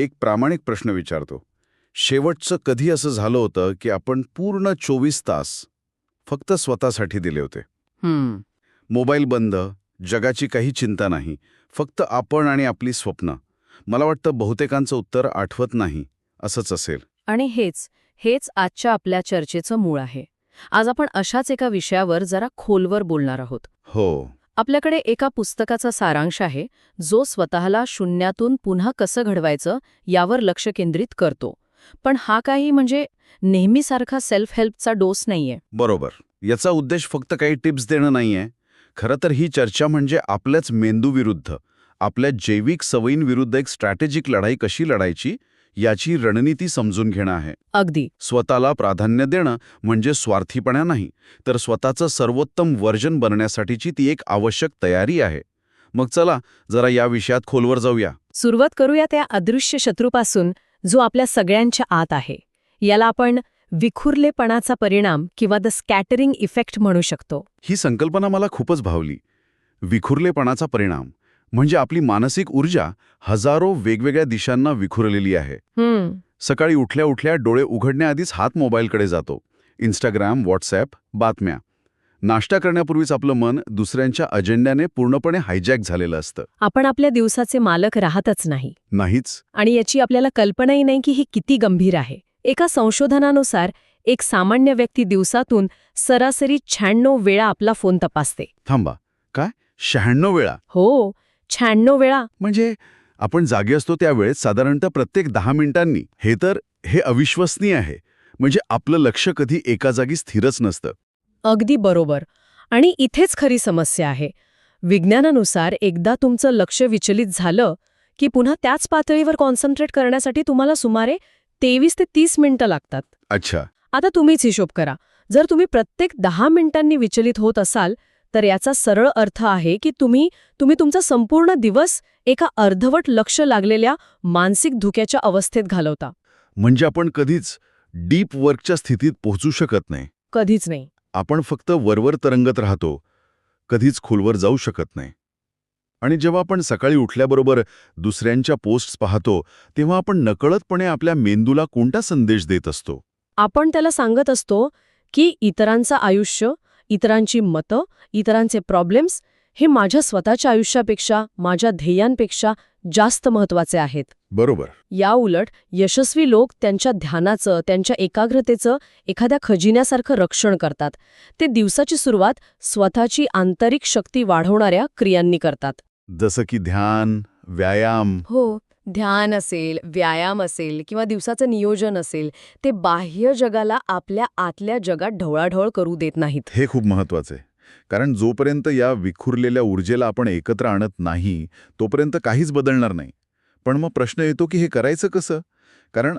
एक प्रामाणिक प्रश्न विचारतो. शेवटचं कधी असं झालं होतं की आपण पूर्ण चोवीस तास फक्त स्वतःसाठी दिले होते? मोबाईल बंद जगाची काही चिंता नाही फक्त आपण आणि आपली स्वप्न. मला वाटतं बहुतेकांचं उत्तर आठवत नाही असंच असेल. आणि हेच हेच आजच्या आपल्या चर्चेचं मूळ आहे. आज आपण अशाच एका विषयावर जरा खोलवर बोलणार आहोत. हो. आपल्याकडे एका पुस्तकाचा सारांश आहे जो स्वतःला शून्यातून पुन्हा कसं घडवायचं यावर लक्ष केंद्रित करतो. पण हा काही म्हणजे नेहमीसारखा सेल्फ हेल्पचा डोस नाहीये. बरोबर. याचा उद्देश फक्त काही टिप्स देणं नाहीये. खरं तर ही चर्चा म्हणजे आपल्याच मेंदूविरुद्ध आपल्या जैविक सवयींविरुद्ध एक स्ट्रॅटेजिक लढाई कशी लढायची याची रणनीती समजून घेणं आहे. अगदी. स्वतःला प्राधान्य देणं म्हणजे स्वार्थीपणा नाही तर स्वतःचं सर्वोत्तम वर्जन बनण्यासाठीची ती एक आवश्यक तयारी आहे. मग चला जरा या विषयात खोलवर जाऊया. सुरुवात करूया त्या अदृश्य शत्रूपासून जो आपल्या सगळ्यांच्या आत आहे. याला आपण विखुरलेपणाचा परिणाम किंवा द स्कॅटरिंग इफेक्ट म्हणू शकतो. ही संकल्पना मला खूपच भावली. विखुरलेपणाचा परिणाम. म्हणजे आपली मानसिक ऊर्जा हजारो वेगवेगळ्या दिशांना विखुरलेली आहे. सकाळी उठल्या उठल्या डोळे उघडण्याआधीच हात मोबाईलकडे जातो. इंस्टाग्राम व्हॉट्सॲप बातम्या. नाश्ता करण्यापूर्वीच आपलं मन दुसऱ्यांच्या अजेंड्याने पूर्णपणे हायजॅक झालेलं असतं. आपण आपल्या दिवसाचे मालक राहतच नाही. नाहीच. आणि याची आपल्याला कल्पनाही नाही की ही किती गंभीर आहे. एका संशोधनानुसार एक सामान्य व्यक्ती दिवसातून सरासरी शहाण्णव वेळा आपला फोन तपासते. थांबा. काय? शहाण्णव वेळा? हो. शहाण्णव वेळा. म्हणजे आपण जागे असतो त्यावेळेस साधारणतः प्रत्येक दहा मिनिटांनी. हे तर हे अविश्वसनीय आहे. म्हणजे आपलं लक्ष कधी एका जागी स्थिरच नसतं. अगदी बरोबर. आणि इथेच खरी समस्या आहे. विज्ञानानुसार एकदा तुमचं लक्ष विचलित झालं की पुन्हा त्याच पातळीवर कॉन्सन्ट्रेट करण्यासाठी तुम्हाला सुमारे तेवीस ते तीस मिनिटं लागतात. अच्छा. आता तुम्हीच हिशोब करा. जर तुम्ही प्रत्येक दहा मिनिटांनी विचलित होत असाल तर याचा सरळ अर्थ आहे की तुम्ही तुम्ही तुमचा संपूर्ण दिवस एका अर्धवट लक्ष लागलेल्या मानसिक धुक्याच्या अवस्थेत घालवता. म्हणजे आपण कधीच डीप वर्कच्या स्थितीत पोहोचू शकत नाही. कधीच नाही. आपण फक्त वरवर तरंगत राहतो कधीच खोलवर जाऊ शकत नाही. आणि जेव्हा आपण सकाळी उठल्याबरोबर दुसऱ्यांच्या पोस्ट्स पाहतो तेव्हा आपण नकळतपणे आपल्या मेंदूला कोणता संदेश देत असतो? आपण त्याला सांगत असतो की इतरांचं आयुष्य इतरांची मतं इतरांचे प्रॉब्लेम्स हे माझ्या स्वतःच्या आयुष्यापेक्षा माझ्या ध्येयांपेक्षा जास्त महत्त्वाचे आहेत. बरोबर. या उलट यशस्वी लोक त्यांच्या ध्यानाचं त्यांच्या एकाग्रतेचं एखाद्या खजिन्यासारखं रक्षण करतात. ते दिवसाची सुरुवात स्वतःची आंतरिक शक्ती वाढवणाऱ्या क्रियांनी करतात. जसं की ध्यान व्यायाम. हो. ध्यान असेल व्यायाम असेल किंवा दिवसाचं नियोजन असेल ते बाह्य जगाला आपल्या आतल्या जगात ढवळाढवळ करू देत नाहीत. हे खूप महत्वाचं आहे. कारण जोपर्यंत या विखुरलेल्या ऊर्जेला आपण एकत्र आणत नाही तोपर्यंत काहीच बदलणार नाही. पण मग प्रश्न येतो की हे करायचं कसं? कारण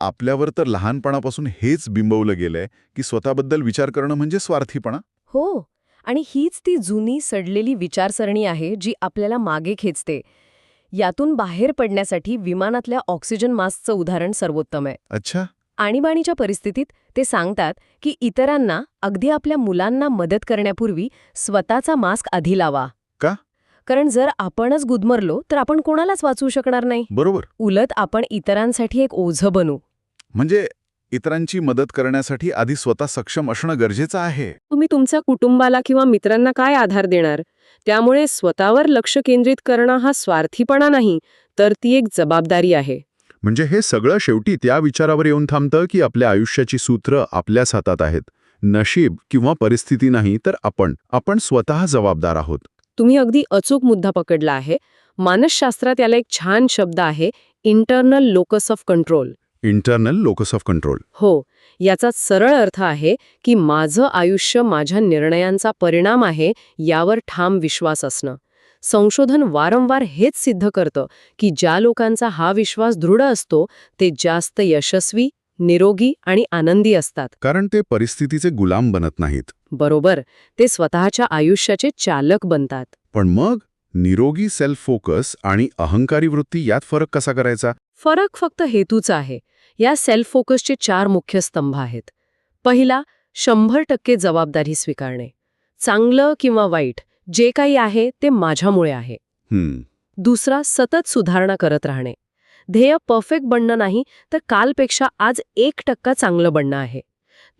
आपल्यावर तर लहानपणापासून हेच बिंबवलं गेलंय की स्वतःबद्दल विचार करणं म्हणजे स्वार्थीपणा. हो आणि हीच ती जुनी सडलेली विचारसरणी आहे जी आपल्याला मागे खेचते. यातून बाहेर पडण्यासाठी विमानातल्या ऑक्सिजन मास्कचं उदाहरण सर्वोत्तम आहे. अच्छा. आणीबाणीच्या परिस्थितीत ते सांगतात की इतरांना अगदी आपल्या मुलांना मदत करण्यापूर्वी स्वतःचा मास्क आधी लावा. का? कारण जर आपणच गुदमरलो तर आपण कोणालाच वाचवू शकणार नाही. बरोबर. उलट आपण इतरांसाठी एक ओझं बनू. म्हणजे इतरांची मदत करण्यासाठी आधी स्वतः सक्षम असणं गरजेचं आहे. तुम्ही तुमच्या कुटुंबाला किंवा मित्रांना काय आधार देणार? त्यामुळे स्वतःवर लक्ष केंद्रित करणं हा स्वार्थीपणा नाही तर ती एक जबाबदारी आहे. म्हणजे हे सगळं शेवटी त्या विचारावर येऊन थांबतं की आपल्या आयुष्याची सूत्र आपल्याच हातात आहेत. नशीब किंवा परिस्थिती नाही तर आपण आपण स्वतः जबाबदार आहोत. तुम्ही अगदी अचूक मुद्दा पकडला आहे. मानसशास्त्रात याला एक छान शब्द आहे internal locus of control. Internal locus of control हो याचा सरळ अर्थ आहे की माझं आयुष्य माझ्या निर्णयांचा परिणाम आहे यावर ठाम विश्वास असणं. संशोधन वारंवार हेच सिद्ध करतं की ज्या लोकांचा हा विश्वास दृढ असतो ते जास्त यशस्वी निरोगी आणि आनंदी असतात. कारण ते परिस्थितीचे गुलाम बनत नाहीत. बरोबर ते स्वतःच्या आयुष्याचे चालक बनतात. पण मग निरोगी सेल्फ फोकस आणि अहंकारी वृत्ती यात फरक कसा करायचा? फरक फक्त हेतूचा आहे. या सेल्फ फोकसचे चार मुख्य स्तंभ आहेत. पहिला शंभर टक्के जबाबदारी स्वीकारणे. चांगलं किंवा वाईट जे काही आहे ते माझ्यामुळे आहे. दुसरा सतत सुधारणा करत राहणे. ध्येय परफेक्ट बनणं नाही तर कालपेक्षा आज एक टक्का चांगलं बनणं आहे.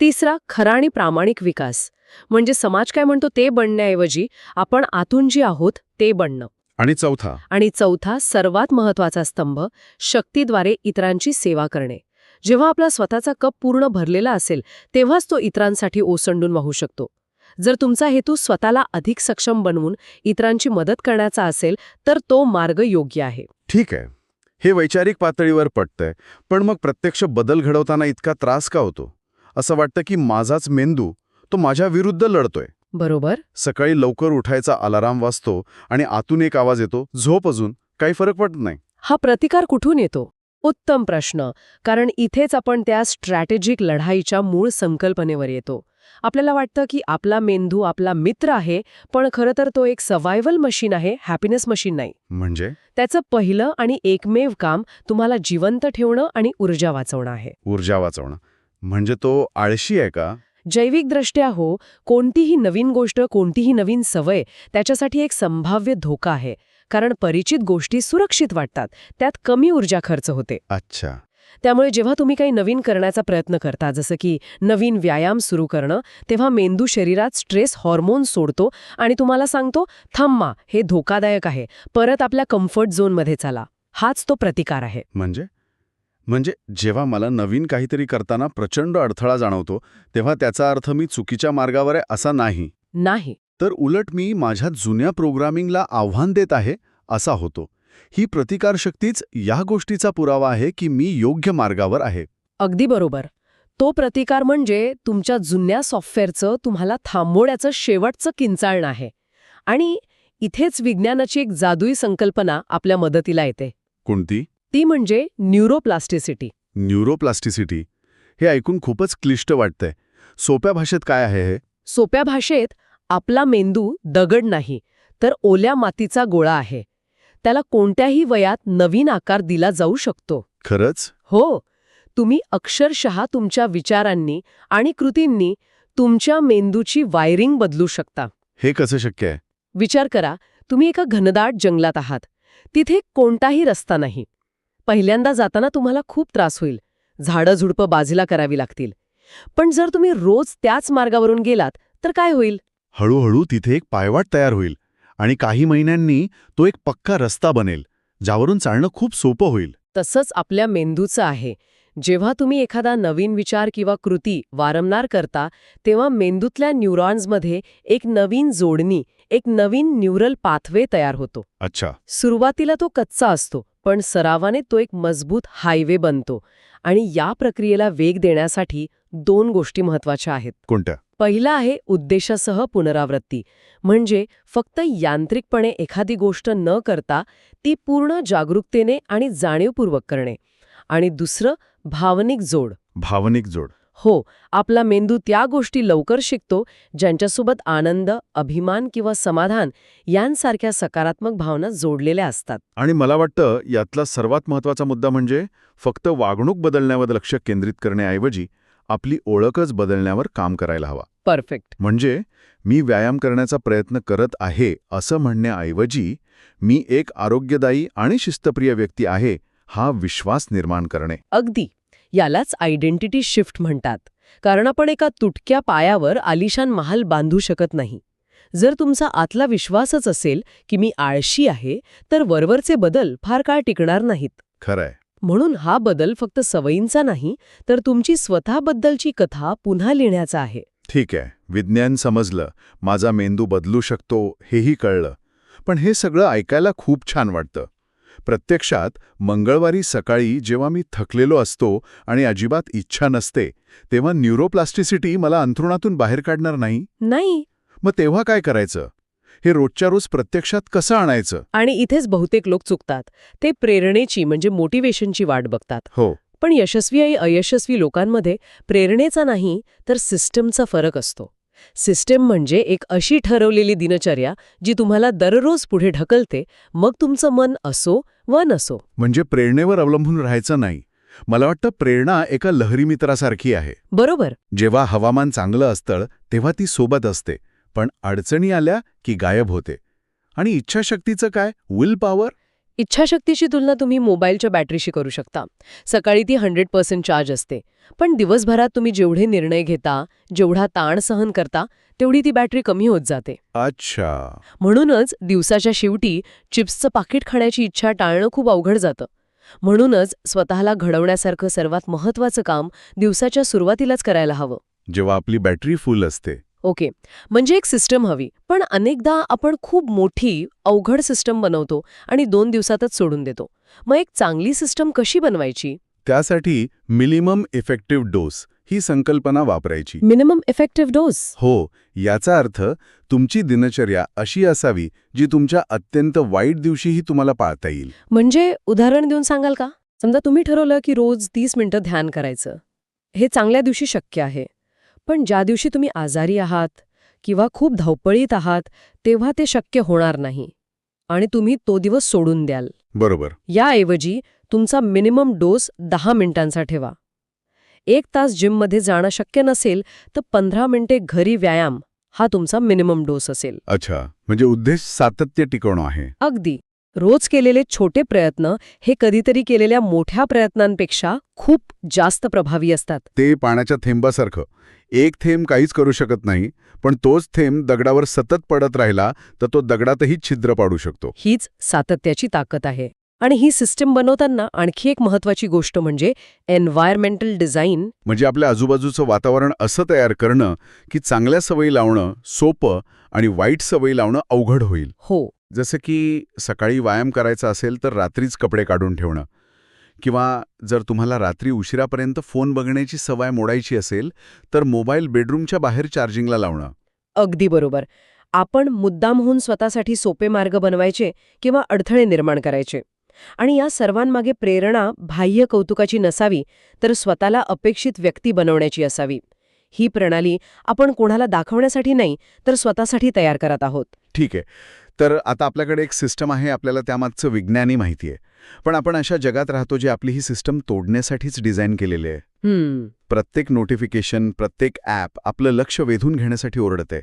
तिसरा खरा आणि प्रामाणिक विकास. म्हणजे समाज काय म्हणतो ते बनण्याऐवजी आपण आतून जी आहोत ते बनणं. आणि चौथा. आणि चौथा सर्वात महत्त्वाचा स्तंभ शक्तीद्वारे इतरांची सेवा करणे. जेव्हा आपला स्वतःचा कप पूर्ण भरलेला असेल तेव्हाच तो इतरांसाठी ओसंडून वाहू शकतो. जर तुमचा हेतू स्वतःला अधिक सक्षम बनवून इतरांची मदत करण्याचा असेल तर तो मार्ग योग्य आहे. ठीक आहे. हे वैचारिक पातळीवर पटतंय पण मग प्रत्यक्ष बदल घडवताना इतका त्रास का होतो? असं वाटतं की माझाच मेंदू तो माझ्या विरुद्ध लढतोय. बरोबर. सकाळी लवकर उठायचा अलाराम वाजतो आणि आतून एक आवाज येतो झोप अजून काही फरक पडत नाही. हा प्रतिकार कुठून येतो? उत्तम प्रश्न. कारण इथेच आपण त्या स्ट्रॅटेजिक लढाईच्या मूळ संकल्पनेवर येतो. आपल्याला वाटतं की आपला मेंदू आपला मित्र आहे पण खरं तर तो एक सर्व्हायव्हल मशीन आहे हॅपीनेस मशीन नाही. म्हणजे? त्याचं पहिलं आणि एकमेव काम तुम्हाला जिवंत ठेवणं आणि ऊर्जा वाचवणं आहे. ऊर्जा वाचवणं. म्हणजे तो आळशी आहे का? जैविकदृष्ट्या हो कोणतीही नवीन गोष्ट कोणतीही नवीन सवय त्याच्यासाठी एक संभाव्य धोका आहे. कारण परिचित गोष्टी सुरक्षित वाटतात. त्यात कमी ऊर्जा खर्च होते. अच्छा. त्यामुळे जेव्हा तुम्ही काही नवीन करण्याचा प्रयत्न करता जसं की नवीन व्यायाम सुरू करणं तेव्हा मेंदू शरीरात स्ट्रेस हॉर्मोन सोडतो आणि तुम्हाला सांगतो थांबा हे धोकादायक आहे. परत आपल्या कम्फर्ट झोनमध्ये चला. हाच तो प्रतिकार आहे. म्हणजे? म्हणजे जेव्हा मला नवीन काहीतरी करताना प्रचंड अडथळा जाणवतो तेव्हा त्याचा अर्थ मी चुकीच्या मार्गावर आहे असा नाही. नाही. तर उलट मी माझ्या जुन्या प्रोग्रामिंगला आव्हान देत आहे असा होतो. ही प्रतिकारशक्तीच या गोष्टीचा पुरावा आहे की मी योग्य मार्गावर आहे. अगदी बरोबर. तो प्रतिकार म्हणजे तुमच्या जुन्या सॉफ्टवेअरचं तुम्हाला थांबवण्याचं शेवटचं किंचाळणं आहे. आणि इथेच विज्ञानाची एक जादुई संकल्पना आपल्या मदतीला येते. कोणती? ती म्हणजे न्यूरोप्लास्टिसिटी. न्यूरोप्लास्टिसिटी? हे ऐकून खूपच क्लिष्ट वाटतंय. सोप्या भाषेत काय आहे हे? सोप्या भाषेत आपला मेंदू दगड नाही तर ओल्या मातीचा गोळा आहे. त्याला कोणत्याही वयात नवीन आकार दिला जाऊ शकतो. खरंच? हो. तुम्ही अक्षरशः तुमच्या विचारांनी आणि कृतींनी तुमच्या मेंदूची वायरिंग बदलू शकता. हे कसं शक्य आहे? विचार करा तुम्ही एका घनदाट जंगलात आहात. तिथे कोणताही रस्ता नाही. पहिल्यांदा जाताना तुम्हाला खूप त्रास होईल. झाडं झुडपं बाजूला करावी लागतील. पण जर तुम्ही रोज त्याच मार्गावरून गेलात तर काय होईल? हळूहळू तिथे एक पायवाट तयार होईल आणि काही महिन्यांनी तो एक पक्का रस्ता बनेल ज्यावरून चालणं खूप सोपं होईल. तसंच आपल्या मेंदूचं आहे. जेव्हा तुम्ही एखादा नवीन विचार किंवा कृती वारंवार करता तेव्हा मेंदूतल्या न्यूरॉन्समध्ये एक नवीन जोडणी एक नवीन न्यूरल पाथवे तयार होतो. अच्छा. सुरुवातीला तो कच्चा असतो पण सरावाने तो एक मजबूत हायवे बनतो आणि या प्रक्रियेला वेग देण्यासाठी दोन गोष्टी महत्त्वाच्या आहेत. कोणत्या? पहिला आहे उद्देशासह पुनरावृत्ती म्हणजे फक्त यांत्रिकपणे एखादी गोष्ट न करता ती पूर्ण जागरूकतेने आणि जाणीवपूर्वक करणे. आणि दुसरं भावनिक जोड. भावनिक जोड. हो आपला मेंदू त्या गोष्टी लवकर शिकतो ज्यांच्यासोबत आनंद अभिमान किंवा समाधान यांसारख्या सकारात्मक भावना जोडलेल्या असतात. आणि मला वाटतं यातला सर्वात महत्त्वाचा मुद्दा म्हणजे फक्त वागणूक बदलण्यावर लक्ष केंद्रित करण्याऐवजी आपली ओळखच बदलण्यावर काम करायला हवा. परफेक्ट. म्हणजे मी व्यायाम करण्याचा प्रयत्न करत आहे असं म्हणण्याऐवजी मी एक आरोग्यदायी आणि शिस्तप्रिय व्यक्ती आहे हा विश्वास निर्माण करणे. अगदी. यालाच आयडेंटिटी शिफ्ट म्हणतात. कारण आपण एका तुटक्या पायावर आलिशान महाल बांधू शकत नाही. जर तुमचा आतला विश्वासच असेल की मी आळशी आहे तर वरवरचे बदल फार काळ टिकणार नाहीत. खरंय. म्हणून हा बदल फक्त सवयींचा नाही तर तुमची स्वतःबद्दलची कथा पुन्हा लिहिण्याचा आहे. ठीक आहे विज्ञान समजलं. माझा मेंदू बदलू शकतो हेही कळलं. पण हे सगळं ऐकायला खूप छान वाटतं. प्रत्यक्षात मंगळवारी सकाळी जेव्हा मी थकलेलो असतो आणि अजिबात इच्छा नसते तेव्हा न्यूरोप्लास्टिसिटी मला अंथरुणातून बाहेर काढणार नाही? नाही. मग तेव्हा काय करायचं? हे रोजच्या रोज प्रत्यक्षात कसं आणायचं? आणि इथेच बहुतेक लोक चुकतात. ते प्रेरणेची म्हणजे मोटिवेशनची वाट बघतात. हो. पण यशस्वी आणि अयशस्वी लोकांमध्ये प्रेरणेचा नाही तर सिस्टमचा फरक असतो. सिस्टम म्हणजे एक अशी ठरवलेली दिनचर्या जी तुम्हाला दररोज पुढे ढकलते मग तुमचं मन असो व नसो. म्हणजे प्रेरणेवर अवलंबून राहायचं नाही. मला वाटतं प्रेरणा एका लहरी मित्रासारखी आहे. बरोबर. जेव्हा हवामान चांगलं असतं तेव्हा ती सोबत असते पण अडचणी आल्या की गायब होते. आणि इच्छाशक्तीचं काय? विल पॉवर इच्छाशक्तीची तुलना तुम्ही मोबाईलच्या बॅटरीशी करू शकता. सकाळी ती हंड्रेड पर्सेंट चार्ज असते. पण दिवसभरात तुम्ही जेवढे निर्णय घेता जेवढा ताण सहन करता तेवढी ती बॅटरी कमी होत जाते. अच्छा. म्हणूनच दिवसाच्या शेवटी चिप्सचं पाकिट खाण्याची इच्छा टाळणं खूप अवघड जातं. म्हणूनच स्वतःला घडवण्यासारखं सर्वात महत्वाचं काम दिवसाच्या सुरुवातीलाच करायला हवं. जेव्हा आपली बॅटरी फुल असते ओके. म्हणजे एक सिस्टम हवी. पण अनेकदा आपण खूप मोठी अवघड सिस्टम बनवतो आणि दोन दिवसातच सोडून देतो. मग एक चांगली सिस्टम कशी बनवायची? त्यासाठी मिनिमम इफेक्टिव्ह डोस ही संकल्पना वापरायची. Minimum effective dose? हो. याचा अर्थ तुमची दिनचर्या अशी असावी जी तुमच्या अत्यंत वाईट दिवशीही तुम्हाला पाळता येईल. म्हणजे उदाहरण देऊन सांगाल का? समजा तुम्ही ठरवलं की रोज तीस मिनिटं ध्यान करायचं. हे चांगल्या दिवशी शक्य आहे. पण ज्या दिवशी तुम्ही आजारी आहात किंवा खूप धावपळीत आहात तेव्हा ते शक्य होणार नाही. आणि तुम्ही तो दिवस सोडून द्याल. बरोबर. याऐवजी तुमचा मिनिमम डोस दहा मिनिटांचा ठेवा. एक तास जिममध्ये जाणं शक्य नसेल तर पंधरा मिनिटे घरी व्यायाम हा तुमचा मिनिमम डोस असेल. अच्छा. म्हणजे उद्देश सातत्य टिकवणं आहे. अगदी. रोज केलेले छोटे प्रयत्न हे कधीतरी केलेल्या मोठ्या प्रयत्नांपेक्षा खूप जास्त प्रभावी असतात. ते पाण्याच्या थेंबासारखं. एक थेंब काहीच करू शकत नाही पण तोच थेंब दगडावर सतत पडत राहिला तर तो दगडातही छिद्र पाडू शकतो. हीच सातत्याची ताकद आहे. आणि ही सिस्टम बनवताना आणखी एक महत्वाची गोष्ट म्हणजे एन्व्हायरमेंटल डिझाईन. म्हणजे आपल्या आजूबाजूचं वातावरण असं तयार करणं की चांगल्या सवयी लावणं सोपं आणि वाईट सवयी लावणं अवघड होईल. हो. जसं की सकाळी व्यायाम करायचा असेल तर रात्रीच कपडे काढून ठेवणं. किंवा जर तुम्हाला रात्री उशिरापर्यंत फोन बघण्याची सवय मोडायची असेल तर मोबाईल बेडरूमच्या बाहेर चार्जिंगला लावणं. अगदी बरोबर. आपण मुद्दामहून स्वतःसाठी सोपे मार्ग बनवायचे किंवा अडथळे निर्माण करायचे. आणि या सर्वांमागे प्रेरणा बाह्य कौतुकाची नसावी तर स्वतःला अपेक्षित व्यक्ती बनवण्याची असावी. ही प्रणाली आपण कोणाला दाखवण्यासाठी नाही तर स्वतःसाठी तयार करत आहोत. ठीक आहे. तर आता आपल्याकडे एक सिस्टम आहे आपल्याला त्यामागचं विज्ञानी माहिती आहे. पण आपण अशा जगात राहतो जे आपली ही सिस्टम तोडण्यासाठीच डिझाईन केलेले आहे. हम्म. प्रत्येक नोटिफिकेशन प्रत्येक ॲप आपलं लक्ष वेधून घेण्यासाठी ओरडते.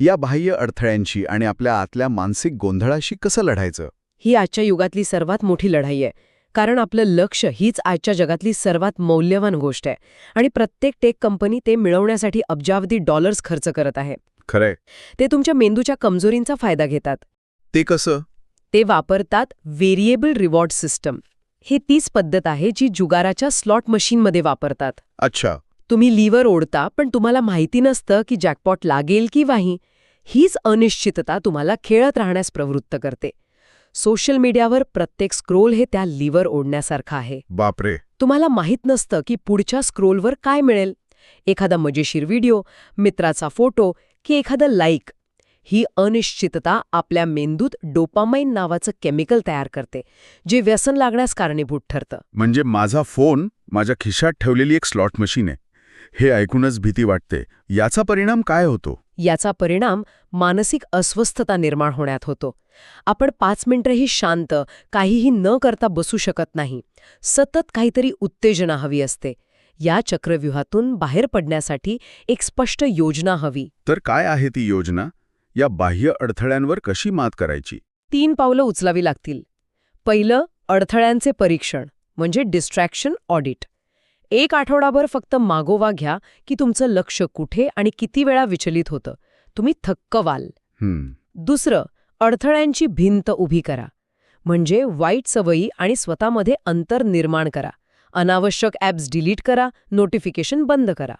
या बाह्य अडथळ्यांशी आणि आपल्या आतल्या मानसिक गोंधळाशी कसं लढायचं? ही आजच्या युगातली सर्वात मोठी लढाई आहे. कारण आपलं लक्ष हीच आजच्या जगातली सर्वात मौल्यवान गोष्ट आहे. आणि प्रत्येक टेक कंपनी ते मिळवण्यासाठी अब्जावधी डॉलर्स खर्च करत आहे. खरंय. ते तुमच्या मेंदूच्या कमजोरींचा फायदा घेतात. ते कसं? ते वापरतात व्हेरिएबल रिवॉर्ड सिस्टम ही तीच पद्धत आहे जी जुगाराच्या स्लॉट मशीनमध्ये वापरतात. अच्छा. तुम्ही लिव्हर ओढता पण तुम्हाला माहिती नसतं की जॅकपॉट लागेल की वाही हीच अनिश्चितता तुम्हाला खेळत राहण्यास प्रवृत्त करते. सोशल मीडियावर प्रत्येक स्क्रोल हे त्या लिव्हर ओढण्यासारखं आहे. बापरे. तुम्हाला माहीत नसतं की पुढच्या स्क्रोलवर काय मिळेल. एखादा मजेशीर व्हिडिओ मित्राचा फोटो की एखादं लाईक ही अनिश्चितता आपल्या मेंदूत डोपामाइन नावाचं केमिकल तयार करते जे व्यसन लागण्यास कारणीभूत ठरतं. म्हणजे माझा फोन माझ्या खिशात ठेवलेली एक स्लॉट मशीन आहे. हे ऐकूनच भीती वाटते. याचा परिणाम काय होतो? याचा परिणाम मानसिक अस्वस्थता निर्माण होण्यात होतो. आपण पाच मिनिटंही शांत काहीही न करता बसू शकत नाही. सतत काहीतरी उत्तेजना हवी असते. या चक्रव्यूहातून बाहेर पडण्यासाठी एक स्पष्ट योजना हवी. तर काय आहे ती योजना? या बाह्य अडथळ्यांवर कशी मात करायची? तीन पावलं उचलावी लागतील. पहिलं अडथळ्यांचे परीक्षण म्हणजे डिस्ट्रॅक्शन ऑडिट एक आठवडाभर फक्त मागोवा घ्या की तुमचं लक्ष कुठे आणि किती वेळा विचलित होतं. तुम्ही थक्क व्हाल. दुसरं अडथळ्यांची भिंत उभी करा. म्हणजे वाईट सवयी आणि स्वतःमध्ये अंतर निर्माण करा. अनावश्यक ॲप्स डिलीट करा नोटिफिकेशन बंद करा.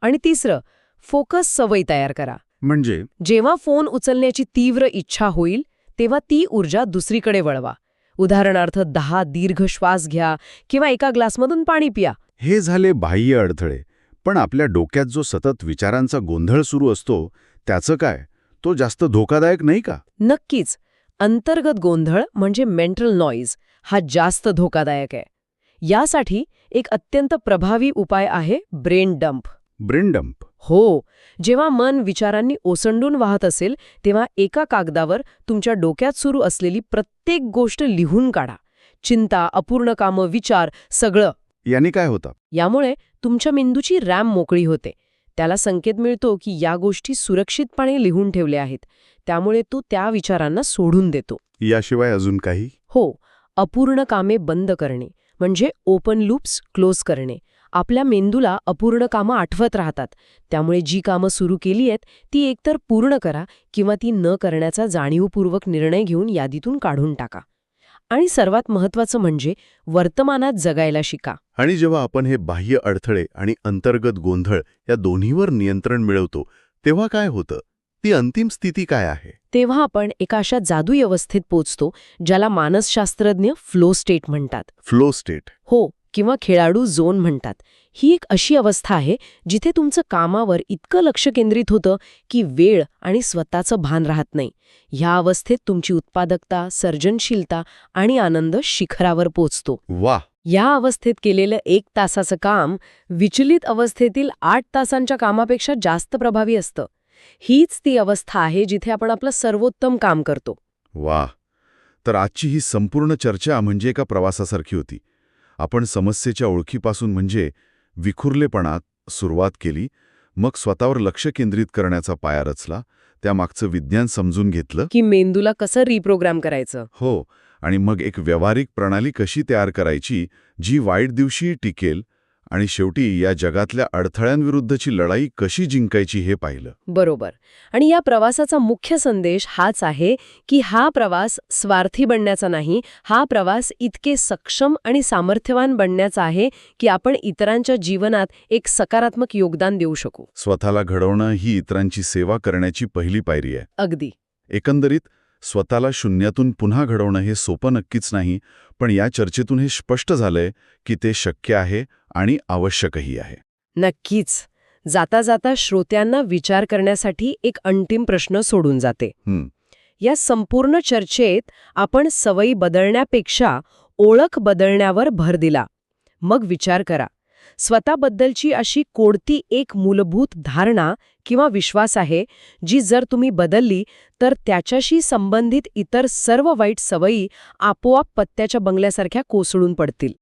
आणि तिसरं फोकस सवयी तयार करा. म्हणजे? जेव्हा फोन उचलण्याची तीव्र इच्छा होईल तेव्हा ती ऊर्जा दुसरीकडे वळवा. उदाहरणार्थ दहा दीर्घ श्वास घ्या किंवा एका ग्लासमधून पाणी पिया. हे झाले बाह्य अडथळे. पण आपल्या डोक्यात जो सतत विचारांचा गोंधळ सुरू असतो त्याचं काय? तो जास्त धोकादायक नाही का? नक्कीच. अंतर्गत गोंधळ म्हणजे मेंटल नॉईज. हा जास्त धोकादायक आहे. यासाठी एक अत्यंत प्रभावी उपाय आहे ब्रेन डंप. Brain dump. हो जेव्हा मन विचारांनी ओसंडून वाहत असेल तेव्हा एका कागदावर तुमच्या डोक्यात सुरू असलेली प्रत्येक गोष्ट लिहून काढा. चिंता अपूर्ण कामं विचार सगळं. याने काय होतं? यामुळे तुमच्या मेंदूची रॅम मोकळी होते. त्याला संकेत मिळतो की या गोष्टी सुरक्षितपणे लिहून ठेवल्या आहेत. त्यामुळे तो त्या विचारांना सोडून देतो. याशिवाय अजून काही? हो अपूर्ण कामे बंद करणे म्हणजे ओपन लूप्स क्लोज करणे. आपल्या मेंदूला अपूर्ण कामं आठवत राहतात. त्यामुळे जी कामं सुरू केली आहेत ती एकतर पूर्ण करा किंवा ती न करण्याचा जाणीवपूर्वक निर्णय घेऊन यादीतून काढून टाका. आणि सर्वात महत्त्वाचं म्हणजे वर्तमानात जगायला शिका. आणि जेव्हा आपण हे बाह्य अडथळे आणि अंतर्गत गोंधळ या दोन्हीवर नियंत्रण मिळवतो तेव्हा काय होतं? ती अंतिम स्थिती काय आहे? तेव्हा आपण एका अशा जादुई अवस्थेत पोचतो ज्याला मानसशास्त्रज्ञ फ्लो स्टेट म्हणतात. Flow state. हो किंवा खेळाडू झोन म्हणतात. ही एक अशी अवस्था आहे जिथे तुमचं कामावर इतकं लक्ष केंद्रित होतं की वेळ आणि स्वतःचं भान राहत नाही. ह्या अवस्थेत तुमची उत्पादकता सर्जनशीलता आणि आनंद शिखरावर पोचतो. वा! या अवस्थेत केलेलं एक तासाचं काम विचलित अवस्थेतील आठ तासांच्या कामापेक्षा जास्त प्रभावी असतं. हीच ती अवस्था आहे जिथे आपण आपलं सर्वोत्तम काम करतो. वा! तर आजची ही संपूर्ण चर्चा म्हणजे एका प्रवासासारखी होती. आपण समस्येच्या ओळखीपासून म्हणजे विखुरलेपणात सुरुवात केली मग स्वतःवर लक्ष केंद्रित करण्याचा पाया रचला त्यामागचं विज्ञान समजून घेतलं. की मेंदूला कसं रिप्रोग्राम करायचं? हो आणि मग एक व्यावहारिक प्रणाली कशी तयार करायची जी वाईट दिवशी टिकेल आणि शेवटी या जगातल्या अडथळ्यांविरुद्धची लढाई कशी जिंकायची हे पाहिलं. बरोबर. आणि या प्रवासाचा मुख्य संदेश हाच आहे की हा प्रवास स्वार्थी बनण्याचा नाही हा प्रवास इतके सक्षम आणि सामर्थ्यवान बनण्याचा आहे की आपण इतरांच्या जीवनात एक सकारात्मक योगदान देऊ शकू. स्वतःला घडवणं ही इतरांची सेवा करण्याची पहिली पायरी आहे. अगदी. एकंदरीत स्वतःला शून्यातून पुन्हा घडवणं हे सोपं नक्कीच नाही पण या चर्चेतून हे स्पष्ट झालंय की ते शक्य आहे आणि आवश्यकही आहे. नक्कीच. जाता जाता श्रोत्यांना विचार करण्यासाठी एक अंतिम प्रश्न सोडून जाते. या संपूर्ण चर्चेत आपण सवयी बदलण्यापेक्षा ओळख बदलण्यावर भर दिला. मग विचार करा. स्वतःबद्दलची अशी कोणती एक मूलभूत धारणा किंवा विश्वास आहे जी जर तुम्ही बदलली तर त्याच्याशी संबंधित इतर सर्व वाईट सवयी आपोआप पत्त्याच्या बंगल्यासारख्या कोसळून पडतील.